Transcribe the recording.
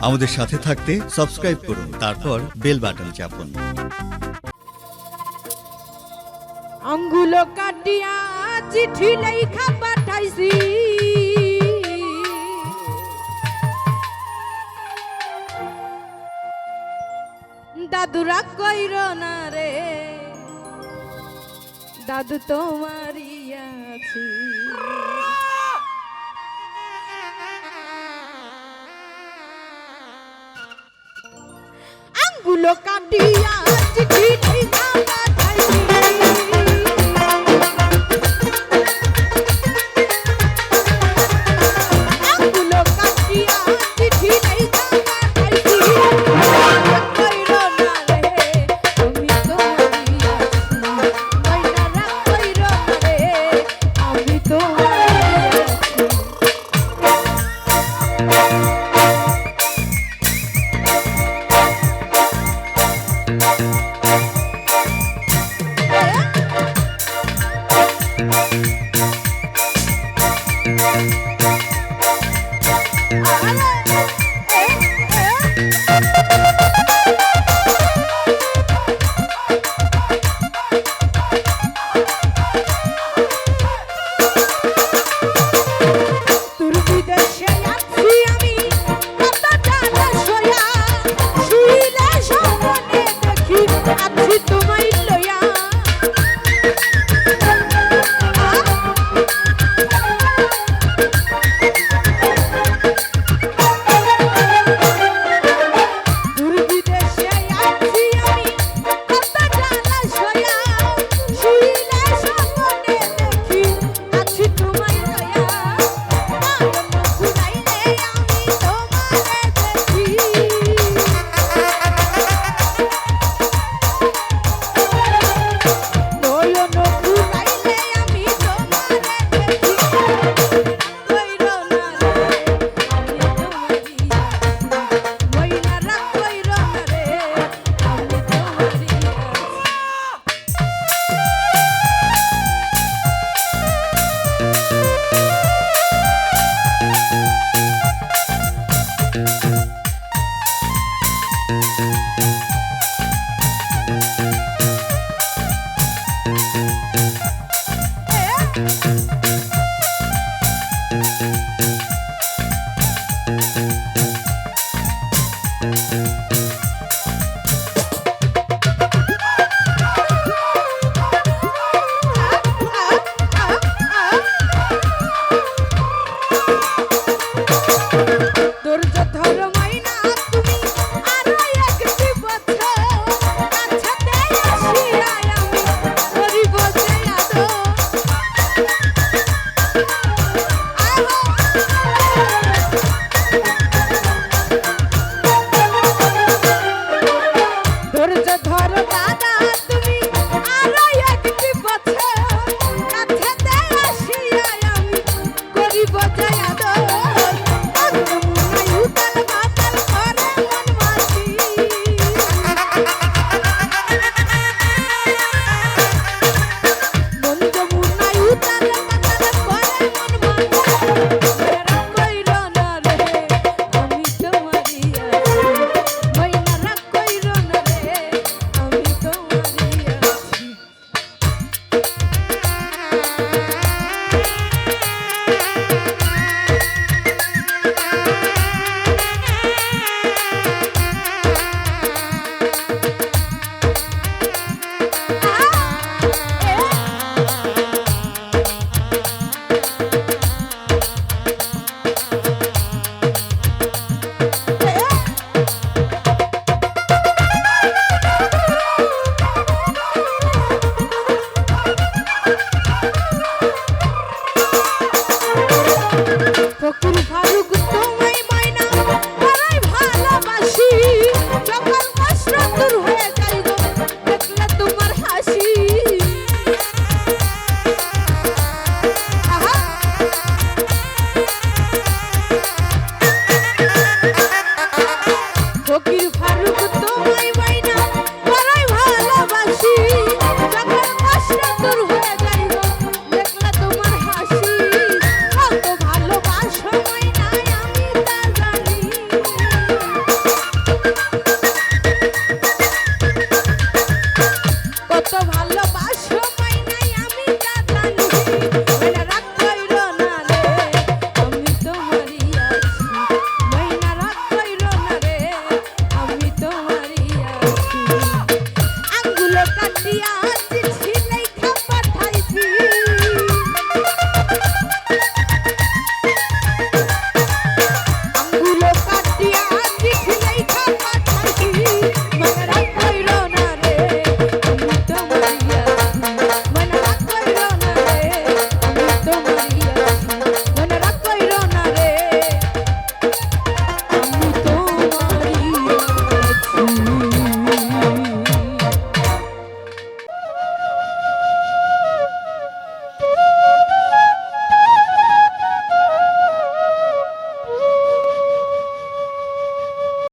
আমাদের সাথে থাকতে সাবস্ক্রাইব করুন, তারপর বেল বাটন চাপুন। আঙ্গুলো কাটিয়া চিঠি লেখা পাঠাইছি। দাদুরা কইর না রে, দাদু তোমারই আছি। গুলো কাটিয়া চিঠি